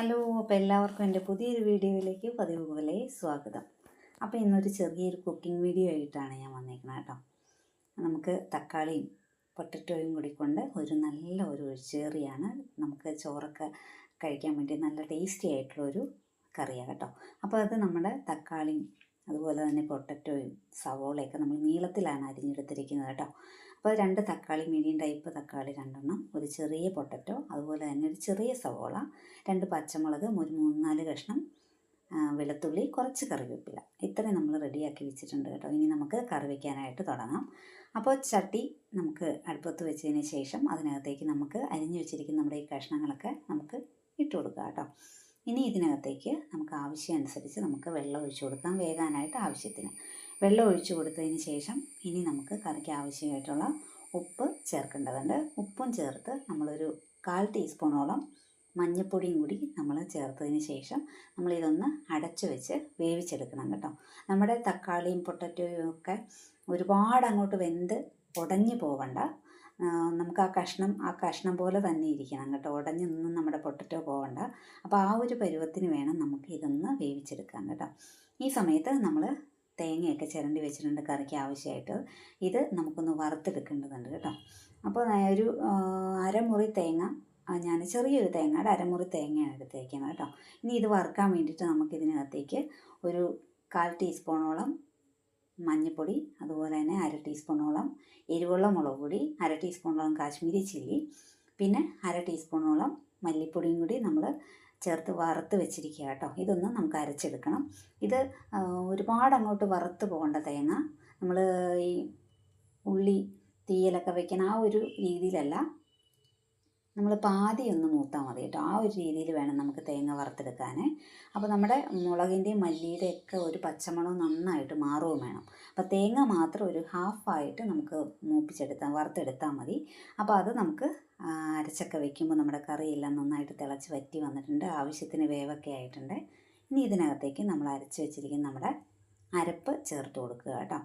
Hello അപ്പോൾ എല്ലാവർക്കും എന്റെ പുതിയൊരു വീഡിയോയിലേക്ക് പതിവ് പോലെ സ്വാഗതം. അപ്പോൾ ഇന്നൊരു ചെറിയൊരു കുക്കിംഗ് വീഡിയോ ആയിട്ടാണ് ഞാൻ വന്നേക്കുന്നത് കേട്ടോ. നമുക്ക് തക്കാളിയും പൊട്ടറ്റോയും കൂടി കൊണ്ട് ഒരു നല്ല ഒരു ഒഴിച്ചേറിയാണ് നമുക്ക് ചോറൊക്കെ കഴിക്കാൻ വേണ്ടി നല്ല ടേസ്റ്റി ആയിട്ടുള്ള ഒരു കറിയാണ് കേട്ടോ. അപ്പോൾ അത് നമ്മുടെ തക്കാളിയും അതുപോലെ തന്നെ പൊട്ടറ്റോയും സവോളയൊക്കെ നമ്മൾ നീളത്തിലാണ് അരിഞ്ഞെടുത്തിരിക്കുന്നത് കേട്ടോ. അപ്പോൾ രണ്ട് തക്കാളി മീഡിയം ടൈപ്പ് തക്കാളി രണ്ടെണ്ണം ഒരു ചെറിയ പൊട്ടറ്റോ അതുപോലെ തന്നെ ഒരു ചെറിയ സവോള രണ്ട് പച്ചമുളക് ഒരു മൂന്നാൽ കഷ്ണം വെളുത്തുള്ളി കുറച്ച് കറിവേപ്പില. ഇത്രയും നമ്മൾ റെഡിയാക്കി വെച്ചിട്ടുണ്ട് കേട്ടോ. ഇനി നമുക്ക് കറി വയ്ക്കാനായിട്ട് തുടങ്ങാം. അപ്പോൾ ചട്ടി നമുക്ക് അടുപ്പത്ത് വെച്ചതിന് ശേഷം അതിനകത്തേക്ക് നമുക്ക് അരിഞ്ഞു വെച്ചിരിക്കുന്ന നമ്മുടെ ഈ കഷ്ണങ്ങളൊക്കെ നമുക്ക് ഇട്ട് കൊടുക്കുക കേട്ടോ. ഇനി ഇതിനകത്തേക്ക് നമുക്ക് ആവശ്യമനുസരിച്ച് നമുക്ക് വെള്ളം ഒഴിച്ചു കൊടുക്കാം വേകാനായിട്ട് ആവശ്യത്തിന്. വെള്ളം ഒഴിച്ച് കൊടുത്തതിന് ശേഷം ഇനി നമുക്ക് കറിക്ക് ആവശ്യമായിട്ടുള്ള ഉപ്പ് ചേർക്കേണ്ടതുണ്ട്. ഉപ്പും ചേർത്ത് നമ്മളൊരു കാൽ ടീസ്പൂണോളം മഞ്ഞൾപ്പൊടിയും കൂടി നമ്മൾ ചേർത്തതിന് ശേഷം നമ്മളിതൊന്ന് അടച്ചു വെച്ച് വേവിച്ചെടുക്കണം കേട്ടോ. നമ്മുടെ തക്കാളിയും പൊട്ടറ്റോയും ഒക്കെ ഒരുപാട് അങ്ങോട്ട് വെന്ത് ഉടഞ്ഞു പോവണ്ട. നമുക്ക് ആ കഷ്ണം ആ കഷ്ണം പോലെ തന്നെ ഇരിക്കണം കേട്ടോ. ഉടഞ്ഞൊന്നും നമ്മുടെ പൊട്ടറ്റോ പോവണ്ട. അപ്പോൾ ആ ഒരു പരുവത്തിന് വേണം നമുക്ക് ഇതൊന്ന് വേവിച്ചെടുക്കാൻ കേട്ടോ. ഈ സമയത്ത് നമ്മൾ തേങ്ങയൊക്കെ ചിരണ്ടി വെച്ചിട്ടുണ്ട് കറിക്ക് ആവശ്യമായിട്ട്. ഇത് നമുക്കൊന്ന് വറുത്തെടുക്കേണ്ടതുണ്ട് കേട്ടോ. അപ്പോൾ ഒരു അരമുറി തേങ്ങ ഞാൻ ചെറിയൊരു തേങ്ങയുടെ അരമുറി തേങ്ങയാണ് എടുത്തേക്കുന്നത് കേട്ടോ. ഇനി ഇത് വറുക്കാൻ വേണ്ടിയിട്ട് നമുക്ക് ഇതിനകത്തേക്ക് ഒരു കാൽ ടീസ്പൂണോളം മഞ്ഞൾപ്പൊടി അതുപോലെ തന്നെ അര ടീസ്പൂണോളം എരിവുള്ള മുളക് പൊടി അര ടീസ്പൂണോളം കാശ്മീരി ചില്ലി പിന്നെ അര ടീസ്പൂണോളം മല്ലിപ്പൊടിയും കൂടി നമ്മൾ ചേർത്ത് വറുത്ത് വെച്ചിരിക്കുക കേട്ടോ. ഇതൊന്ന് നമുക്ക് അരച്ചെടുക്കണം. ഇത് ഒരുപാട് അങ്ങോട്ട് വറുത്ത് പോകേണ്ട തേങ്ങ. നമ്മൾ ഈ ഉള്ളി തീയലൊക്കെ വെക്കുന്ന ആ ഒരു രീതിയിലല്ല. നമ്മൾ പാതി ഒന്ന് മൂത്താൽ മതി കേട്ടോ. ആ ഒരു രീതിയിൽ വേണം നമുക്ക് തേങ്ങ വറുത്തെടുക്കാൻ അപ്പോൾ നമ്മുടെ മുളകിന്റെയും മല്ലിയുടെയും ഒക്കെ ഒരു പച്ചമണം നന്നായിട്ട് മാറുകയും വേണം. അപ്പോൾ തേങ്ങ മാത്രം ഒരു ഹാഫായിട്ട് നമുക്ക് മൂപ്പിച്ചെടുത്താൽ വറുത്തെടുത്താൽ മതി. അപ്പോൾ അത് നമുക്ക് അരച്ചൊക്കെ വെക്കുമ്പോൾ നമ്മുടെ കറിയെല്ലാം നന്നായിട്ട് തിളച്ച് വറ്റി വന്നിട്ടുണ്ട്. ആവശ്യത്തിന് വേവൊക്കെ ആയിട്ടുണ്ട്. ഇനി ഇതിനകത്തേക്ക് നമ്മൾ അരച്ച് വെച്ചിരിക്കുന്ന നമ്മുടെ അരപ്പ് ചേർത്ത് കൊടുക്കുക കേട്ടോ.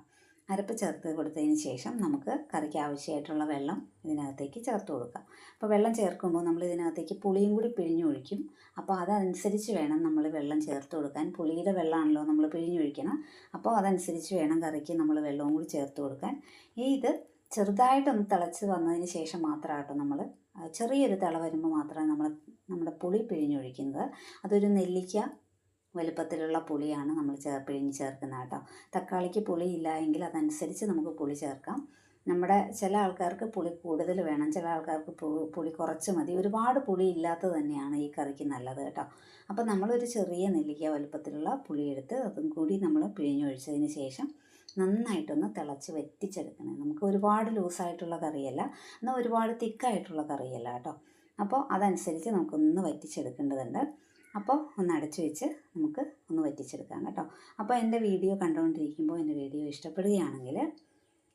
അരപ്പ് ചേർത്ത് കൊടുത്തതിന് ശേഷം നമുക്ക് കറിക്ക് ആവശ്യമായിട്ടുള്ള വെള്ളം ഇതിനകത്തേക്ക് ചേർത്ത് കൊടുക്കാം. അപ്പോൾ വെള്ളം ചേർക്കുമ്പോൾ നമ്മൾ ഇതിനകത്തേക്ക് പുളിയും കൂടി പിഴിഞ്ഞൊഴിക്കും. അപ്പോൾ അതനുസരിച്ച് വേണം നമ്മൾ വെള്ളം ചേർത്ത് കൊടുക്കാൻ. പുളിയുടെ വെള്ളമാണല്ലോ നമ്മൾ പിഴിഞ്ഞൊഴിക്കണം. അപ്പോൾ അതനുസരിച്ച് വേണം കറിക്ക് നമ്മൾ വെള്ളവും കൂടി ചേർത്ത് കൊടുക്കാൻ. ഈ ഇത് ചെറുതായിട്ടൊന്ന് തിളച്ച് വന്നതിന് ശേഷം മാത്രമാട്ടോ നമ്മൾ ചെറിയൊരു തിള വരുമ്പോൾ മാത്രമേ നമ്മൾ നമ്മുടെ പുളി പിഴിഞ്ഞൊഴിക്കുന്നത്. അതൊരു നെല്ലിക്ക വലുപ്പത്തിലുള്ള പുളിയാണ് നമ്മൾ ചേർ പിഴിഞ്ഞ് ചേർക്കുന്നത് കേട്ടോ. തക്കാളിക്ക് പുളി ഇല്ല എങ്കിൽ അതനുസരിച്ച് നമുക്ക് പുളി ചേർക്കാം. നമ്മുടെ ചില ആൾക്കാർക്ക് പുളി കൂടുതൽ വേണം. ചില ആൾക്കാർക്ക് പുളി കുറച്ച് മതി. ഒരുപാട് പുളി ഇല്ലാത്തത് തന്നെയാണ് ഈ കറിക്ക് നല്ലത് കേട്ടോ. അപ്പോൾ നമ്മളൊരു ചെറിയ നെല്ലിക്ക വലുപ്പത്തിലുള്ള പുളി എടുത്ത് അതും കൂടി നമ്മൾ പിഴിഞ്ഞൊഴിച്ചതിന് ശേഷം നന്നായിട്ടൊന്ന് തിളച്ച് വറ്റിച്ചെടുക്കണം. നമുക്ക് ഒരുപാട് ലൂസായിട്ടുള്ള കറിയല്ല. എന്നാൽ ഒരുപാട് തിക്കായിട്ടുള്ള കറിയല്ല കേട്ടോ. അപ്പോൾ അതനുസരിച്ച് നമുക്കൊന്ന് വറ്റിച്ചെടുക്കേണ്ടതുണ്ട്. അപ്പോൾ ഒന്ന് അടച്ചു വെച്ച് നമുക്ക് ഒന്ന് വറ്റിച്ചെടുക്കാം കേട്ടോ. അപ്പോൾ എന്റെ വീഡിയോ കണ്ടുകൊണ്ടിരിക്കുമ്പോൾ എന്റെ വീഡിയോ ഇഷ്ടപ്പെടുകയാണെങ്കിൽ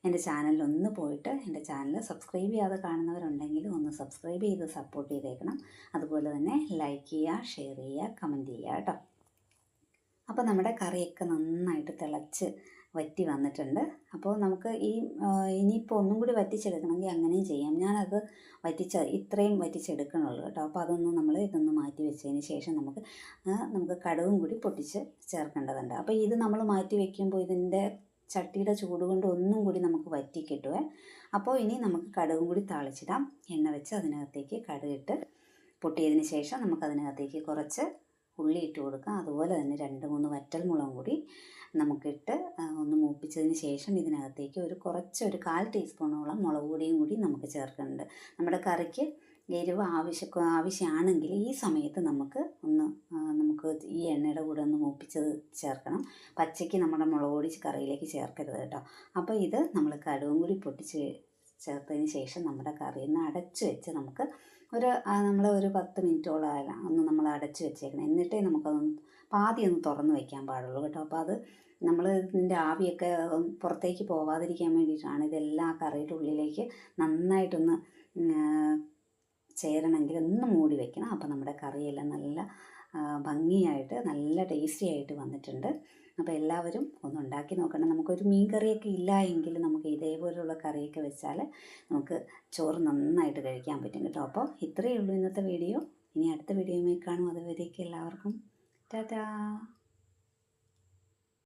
എന്റെ ചാനലിൽ ഒന്ന് പോയിട്ട് എന്റെ ചാനൽ സബ്സ്ക്രൈബ് ചെയ്യാതെ കാണുന്നവരുണ്ടെങ്കിൽ ഒന്ന് സബ്സ്ക്രൈബ് ചെയ്ത് സപ്പോർട്ട് ചെയ്തേക്കണം. അതുപോലെ തന്നെ ലൈക്ക് ചെയ്യുക ഷെയർ ചെയ്യുക കമന്റ് ചെയ്യുക കേട്ടോ. അപ്പോൾ നമ്മുടെ കറിയൊക്കെ നന്നായിട്ട് തിളച്ച് വറ്റി വന്നിട്ടുണ്ട്. അപ്പോൾ നമുക്ക് ഈ ഇനിയിപ്പോൾ ഒന്നും കൂടി വറ്റിച്ചെടുക്കണമെങ്കിൽ അങ്ങനെയും ചെയ്യാം. ഞാനത് വറ്റിച്ച ഇത്രയും വറ്റിച്ചെടുക്കണുള്ളൂ കേട്ടോ. അപ്പോൾ അതൊന്ന് നമ്മൾ ഇതൊന്ന് മാറ്റി വെച്ചതിന് ശേഷം നമുക്ക് നമുക്ക് കടുകും കൂടി പൊട്ടിച്ച് ചേർക്കേണ്ടതുണ്ട്. അപ്പോൾ ഇത് നമ്മൾ മാറ്റി വെക്കുമ്പോൾ ഇതിന്റെ ചട്ടിയുടെ ചൂട് കൊണ്ട് ഒന്നും കൂടി നമുക്ക് വറ്റി കിട്ടുവേ. അപ്പോൾ ഇനി നമുക്ക് കടുകും കൂടി താളിച്ചിടാം. എണ്ണ വെച്ച് അതിനകത്തേക്ക് കടുകിട്ട് പൊട്ടിയതിന് ശേഷം നമുക്കതിനകത്തേക്ക് കുറച്ച് ഉള്ളി ഇട്ട് കൊടുക്കാം. അതുപോലെ തന്നെ രണ്ട് മൂന്ന് വറ്റൽ മുളകും കൂടി നമുക്കിട്ട് ഒന്ന് മൂപ്പിച്ചതിന് ശേഷം ഇതിനകത്തേക്ക് ഒരു കുറച്ച് ഒരു കാൽ ടീസ്പൂണോളം മുളക് പൊടിയും കൂടി നമുക്ക് ചേർക്കുന്നുണ്ട്. നമ്മുടെ കറിക്ക് എരിവ് ആവശ്യം ആവശ്യമാണെങ്കിൽ ഈ സമയത്ത് നമുക്ക് ഒന്ന് നമുക്ക് ഈ എണ്ണയുടെ കൂടെ ഒന്ന് മൂപ്പിച്ചത് ചേർക്കണം. പച്ചയ്ക്ക് നമ്മുടെ മുളക് പൊടി കറിയിലേക്ക് ചേർക്കരുത് കേട്ടോ. അപ്പോൾ ഇത് നമ്മൾ കടുവും കൂടി പൊട്ടിച്ച് ചേർത്തതിന് ശേഷം നമ്മുടെ കറിയിൽ നിന്ന് അടച്ചു വെച്ച് നമുക്ക് ഒരു നമ്മൾ ഒരു പത്ത് മിനിറ്റോളം ഒന്ന് നമ്മൾ അടച്ച് വെച്ചേക്കണം. എന്നിട്ടേ നമുക്കതൊന്ന് പാതി ഒന്ന് തുറന്ന് വെക്കാൻ പാടുള്ളൂ കേട്ടോ. അപ്പോൾ അത് നമ്മൾ ഇതിന്റെ ആവിയൊക്കെ പുറത്തേക്ക് പോവാതിരിക്കാൻ വേണ്ടിയിട്ടാണ് ഇതെല്ലാം കറിയുടെ ഉള്ളിലേക്ക് നന്നായിട്ടൊന്ന് ചേരണമെങ്കിൽ ഒന്ന് മൂടി വെക്കണം. അപ്പോൾ നമ്മുടെ കറിയെല്ലാം നല്ല ഭംഗിയായിട്ട് നല്ല ടേസ്റ്റി ആയിട്ട് വന്നിട്ടുണ്ട്. അപ്പോൾ എല്ലാവരും ഒന്ന് ഉണ്ടാക്കി നോക്കണം. നമുക്കൊരു മീൻ കറിയൊക്കെ ഇല്ല എങ്കിൽ നമുക്ക് ഇതേപോലെയുള്ള കറിയൊക്കെ വെച്ചാൽ നമുക്ക് ചോറ് നന്നായിട്ട് കഴിക്കാൻ പറ്റും കേട്ടോ. അപ്പോൾ ഇത്രയേ ഉള്ളൂ ഇന്നത്തെ വീഡിയോ. ഇനി അടുത്ത വീഡിയോയുമായി കാണും. അതുവരേക്കും എല്ലാവർക്കും. ടാറ്റാ.